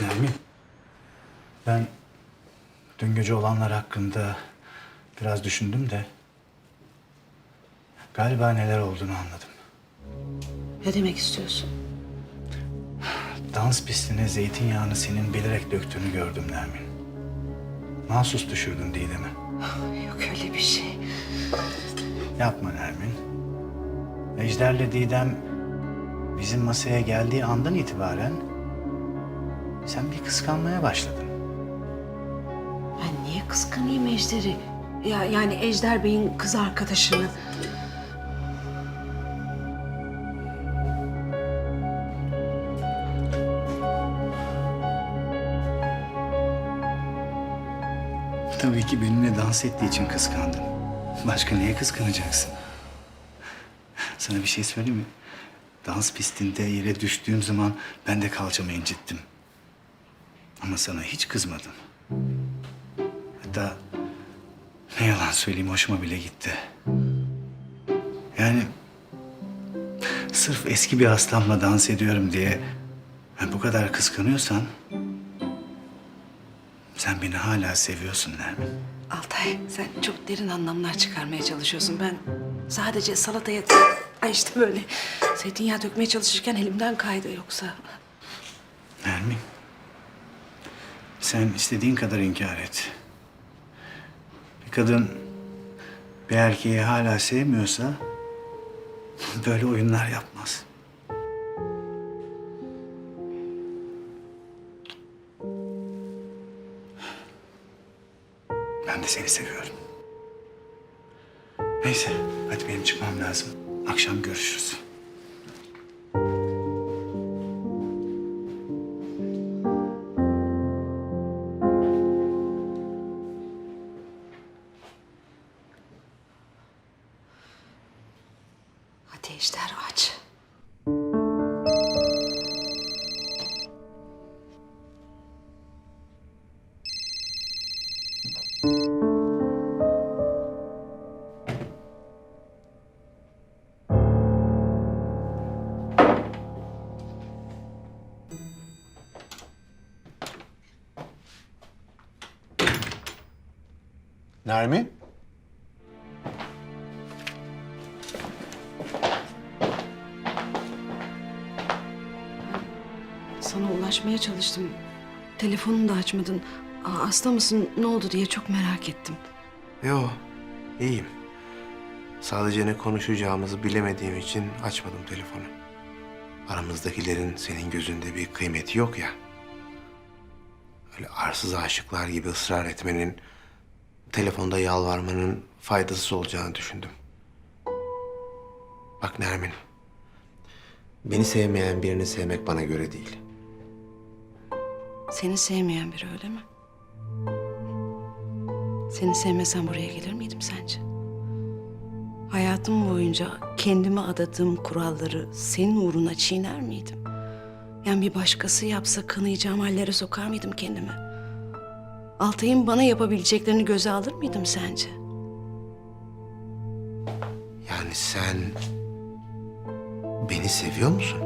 Nermin, ben dün gece olanlar hakkında biraz düşündüm de... ...galiba neler olduğunu anladım. Ne demek istiyorsun? Dans pistine zeytinyağını senin bilerek döktüğünü gördüm Nermin. Mahsus düşürdün Didem'e. Yok öyle bir şey. Yapma Nermin. Ejder'le Didem bizim masaya geldiği andan itibaren sen bir kıskanmaya başladın. Ben niye kıskanayım Ejder'i? Ya yani Ejder Bey'in kız arkadaşını. Tabii ki benimle dans ettiği için kıskandın. Başka neye kıskanacaksın? Sana bir şey söyleyeyim mi? Dans pistinde yere düştüğüm zaman ben de kalçamı incittim. Ama sana hiç kızmadım. Hatta ne yalan söyleyeyim hoşuma bile gitti. Yani sırf eski bir hastamla dans ediyorum diye ben bu kadar kıskanıyorsan sen beni hala seviyorsun Nermin. Altay sen çok derin anlamlar çıkarmaya çalışıyorsun. Ben sadece salataya... Ay işte böyle zeytinyağı dökmeye çalışırken elimden kaydı yoksa. Nermin. Sen istediğin kadar inkar et. Bir kadın bir erkeği hala sevmiyorsa böyle oyunlar yapmaz. Ben de seni seviyorum. Neyse, hadi benim çıkmam lazım. Akşam görüşürüz. Hadi aç. Nermin? Sana ulaşmaya çalıştım. Telefonunu da açmadın. Aa, hasta mısın ne oldu diye çok merak ettim. Yo, iyiyim. Sadece ne konuşacağımızı bilemediğim için açmadım telefonu. Aramızdakilerin senin gözünde bir kıymeti yok ya. Öyle arsız aşıklar gibi ısrar etmenin, telefonda yalvarmanın faydasız olacağını düşündüm. Bak Nermin, beni sevmeyen birini sevmek bana göre değil. Seni sevmeyen biri öyle mi? Seni sevmesen buraya gelir miydim sence? Hayatım boyunca kendime adadığım kuralları senin uğruna çiğner miydim? Yani bir başkası yapsa kınayacağım hallere sokar mıydım kendimi? Altay'ın bana yapabileceklerini göze alır mıydım sence? Yani sen beni seviyor musun?